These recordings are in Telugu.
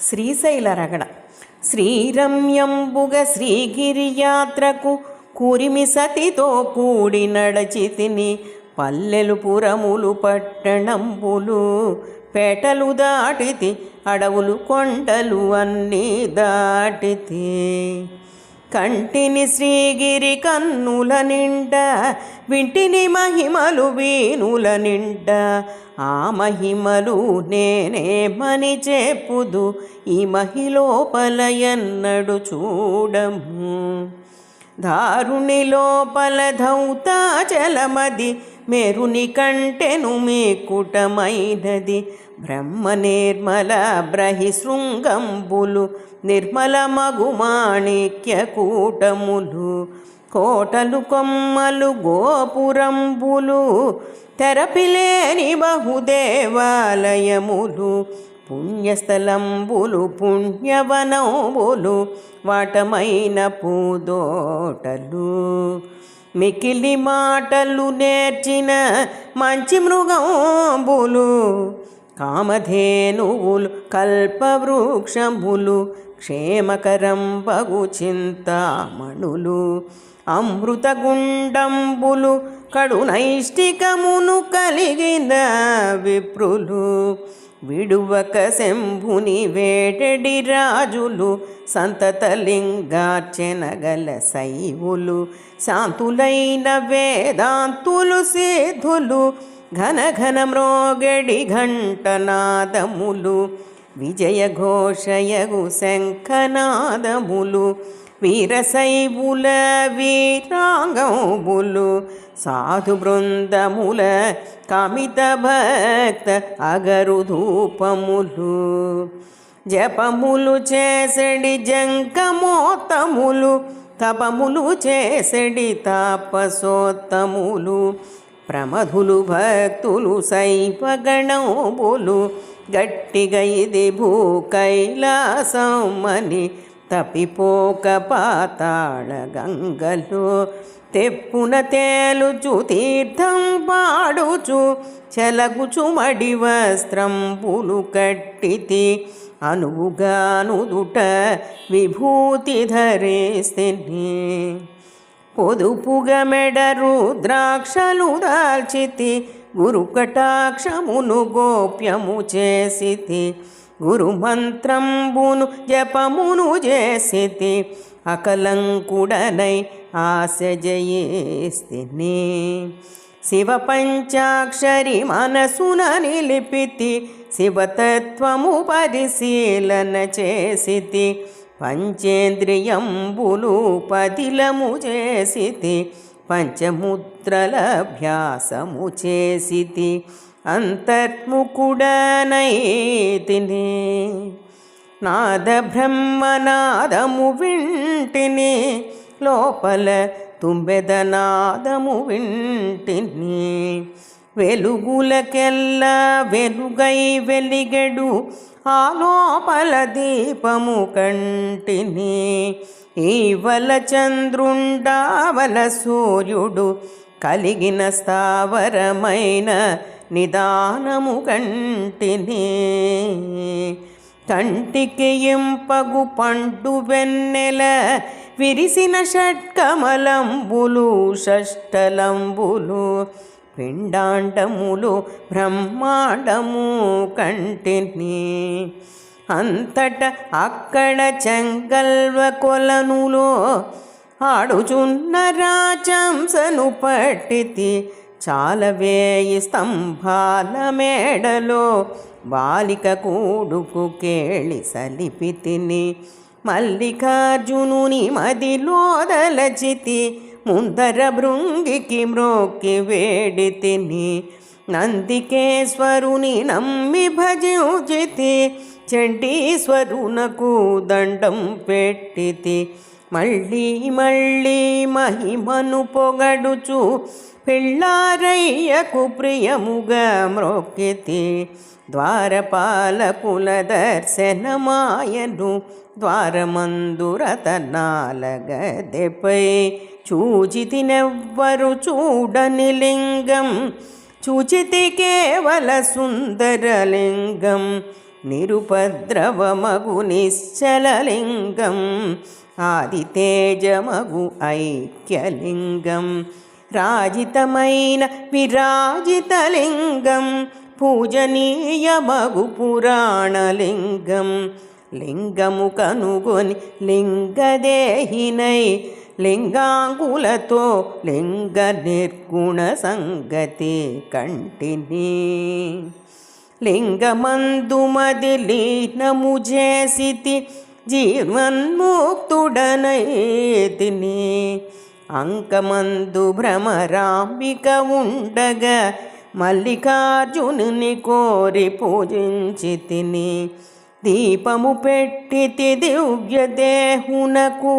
శ్రీశైల రగడ శ్రీరమ్యంబుగ శ్రీగిరియాత్రకు కురిమి సతితో కూడి నడచితిని పల్లెలు పురములు పట్టణంబులు పేటలు దాటితి అడవులు కొండలు అన్నీ దాటితే. కంటిని శ్రీగిరి కన్నుల నిండ వింటిని మహిమలు వీణుల నిండ. ఆ మహిమలు నేనేమని చెప్పుదు ఈ మహిలోపల ఎన్నడు చూడము దారుని లోపల ధౌతా చలమది మెరుని కంటెను మీకుటమైనది బ్రహ్మ నిర్మల బ్రహి శృంగంబులు నిర్మల మగుమాణిక్య కూటములు కోటలు కొమ్మలు గోపురంబులు తెరపిలేని బహుదేవాలయములు పుణ్యస్థలంబులు పుణ్యవనంబులు వాటమైన పూదోటలు. మికిలి మాటలు నేర్చిన మంచి మృగంబులు కామధేనువులు కల్పవృక్షములు క్షేమకరం బగు చింతామణులు అమృతగుండంబులు కడునైష్టికమును కలిగిన విప్రులు విడువక శంభుని వేటడి రాజులు సంతతలింగార్చన గల శైవులు శాంతులైన వేదాంతులు సేధులు ఘన ఘన మ్రోగడి ఘంటనాదములు విజయఘోషయగు శంఖనాదములు వీరసైబుల వీరాంగములు సాధు బృందముల కమిత భక్త అగరు ధూపములు జపములు చేసడి జంకమోతములు తపములు చేసడి తాపసోత్తములు ప్రమధులు భక్తులు శైవగణములు గట్టిగా ఇది భూ కైలాసమ్మని తప్పిపోక పాతాళ గంగలు తెప్పున తేలుచు తీర్థం పాడుచు చెలగుచు మడి వస్త్రంబులు కట్టితి అనువుగానుదుట విభూతి ధరేస్తిని. పొదుపుగా మెడరు ద్రాక్షలు దాల్చితి గురు కటాక్షమును గోప్యము చేసితి గురు మంత్రంబును జపమును చేసితి అకలంకుడనై ఆశ జయేస్తిని శివ పంచాక్షరి మనసున నిలిపితి శివతత్వము పరిశీలన చేసితి పంచేంద్రియంబులు పదిలము చేసితి పంచముద్రలభ్యాసము చేసితి అంతర్ముకుడనైతిని నాదబ్రహ్మనాదము వింటిని లోపల తుంబెదనాదము వింటిని. వెలుగులకెల్ల వెలుగై వెలిగెడు ఆ లోపల దీపము కంటిని. ఈవల చంద్రుండావల సూర్యుడు కలిగిన స్థావరమైన నిదానము కంటిని. కంటికి ఇంపగు పండు వెన్నెల విరిసిన షట్కమలంబులు షష్టలంబులు పిండాండములు బ్రహ్మాండము కంటిని. అంతట అక్కడ చెంగల్వ కొలనులో ఆడుచున్న రాజంసను పట్టితి. చాలవేయి స్తంభాల మేడలో బాలిక కూడుకు కేళి సలిపితిని. మల్లికార్జునుని మదిలోదలచితి. ముందర భృంగికి మ్రోక్కి వేడి తిని నందికేశ్వరుని నమ్మి భజించితి చండీశ్వరునకు దండం పెట్టితి. మళ్ళీ మళ్ళీ మహిమను పొగడుచు పిళ్ళారయ్యకు ప్రియముగా మ్రోక్కితి. ద్వారపాలకుల దర్శనమాయను ద్వారమందురతనాలగదెపై చూచితినెవ్వరు చూడని లింగం. చూచితి కేవల సుందరలింగం నిరుపద్రవమగు నిశ్చలలింగం ఆదితేజమగు ఐక్యలింగం. రాజితమైన విరాజితలింగం పూజనీయమగు పురాణలింగం లింగము కనుగొని లింగదేహినై లింగాంగులతో లింగ నిర్గుణ సంగతి కంటిని. లింగమందుమది లీనము చేసితి జీవన్ముక్తుడనైతిని అంకమందు భ్రమరాంబిక ఉండగా మల్లికార్జునుని కోరి పూజించి తిని దీపము పెట్టితి దివ్య దేహునకు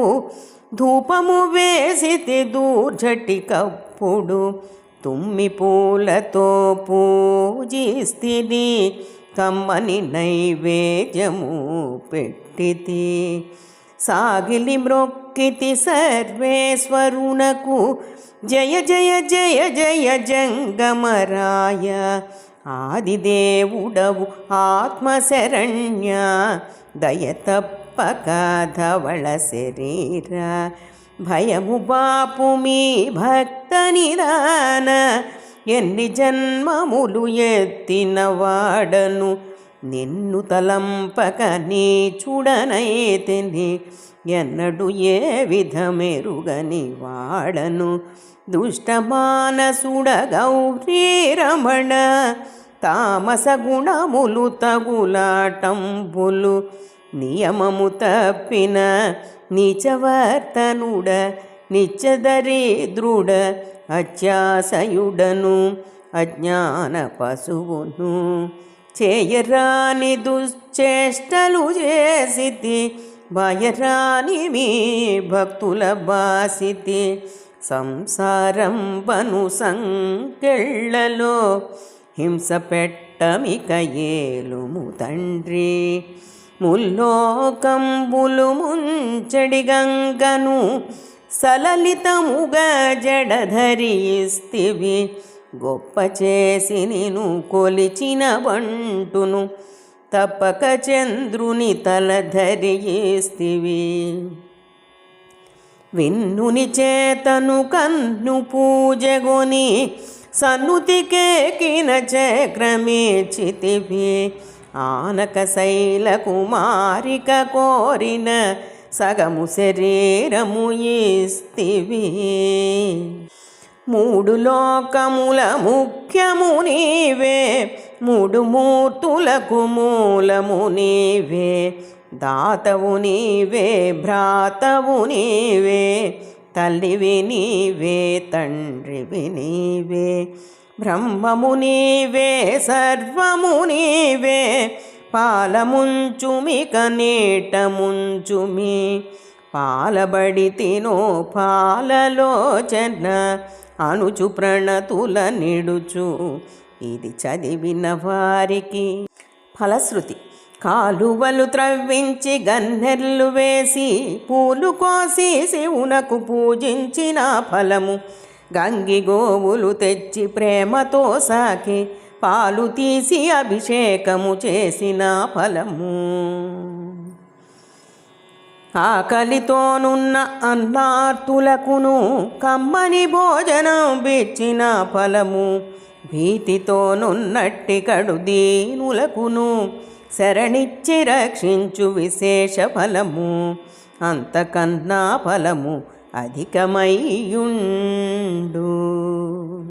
ధూపము వేసితి దూర్జటి కప్పుడు తుమ్మి పూలతో పూజిస్తిని కమ్మని నైవేద్యము పెట్టితి. సాగిలి మ్రొక్కితి సర్వేశ్వరునకు జయ జయ జయ జయ జంగమరాయ. ఆదిదేవుడవు ఆత్మశరణ్య దయ తప్పక ధవళ శరీర. భయము బాపు మీ భక్త నిదాన. ఎన్ని జన్మములు ఎత్తిన వాడను. నిన్ను తలంపక నీ చూడనైతిని ఎన్నడు ఏ విధమెరుగని వాడను. దుష్టమానసుడ గౌరీ రమణ తామస గుణములు తగులాటంబులు. నియమము తప్పిన నీచవర్తనుడ నిత్యదరిద్రుడ అత్యాశయుడను అజ్ఞాన పశువును చేయరాని దుశ్చేష్టలు చేసితి భయరాని మీ భక్తుల బాసితి. సంసారం బను సంకెళ్ళలో హింస పెట్టమిక ఏలుము తండ్రి. ముల్లోకంబులు ముంచడి గంగను సలలితముగా జడధరిస్తివి. గొప్ప చేసి నిను కొలిచిన వంటును తప్పక చంద్రుని తల ధరిస్తివి విన్నుని చేతను కన్ను పూజగొని సన్నుతికేకిన చక్రమేచితివి ఆనక శైల కుమారిక కోరిన సగము శరీరము ఇస్తివి మూడు లోకముల ముఖ్యము నీవే మూడు మూర్తులకు మూలము నీవే. దాతవు నీవే భ్రాతవు నీవే తల్లివి నీవే తండ్రివి నీవే. బ్రహ్మము నీవే సర్వము నీవే పాలముంచుమిక నీట ముంచుమి పాలబడి తినో పాలలోచన అనుచు ప్రణతుల నిడుచు. ఇది చదివిన వారికి ఫలశ్రుతి. కాలువలు త్రవ్వించి గన్నెర్లు వేసి పూలు కోసి శివునకు పూజించిన ఫలము. గంగి గోవులు తెచ్చి ప్రేమతో సాకి పాలు తీసి అభిషేకము చేసిన ఫలము. ఆకలితోనున్న అన్నార్తులకును కమ్మని భోజనం బిచ్చిన ఫలము. భీతితోనున్నట్టి కడు దీనులకును శరణిచ్చి రక్షించు విశేష ఫలము. అంతకన్నా ఫలము అధికమయ్యుండు.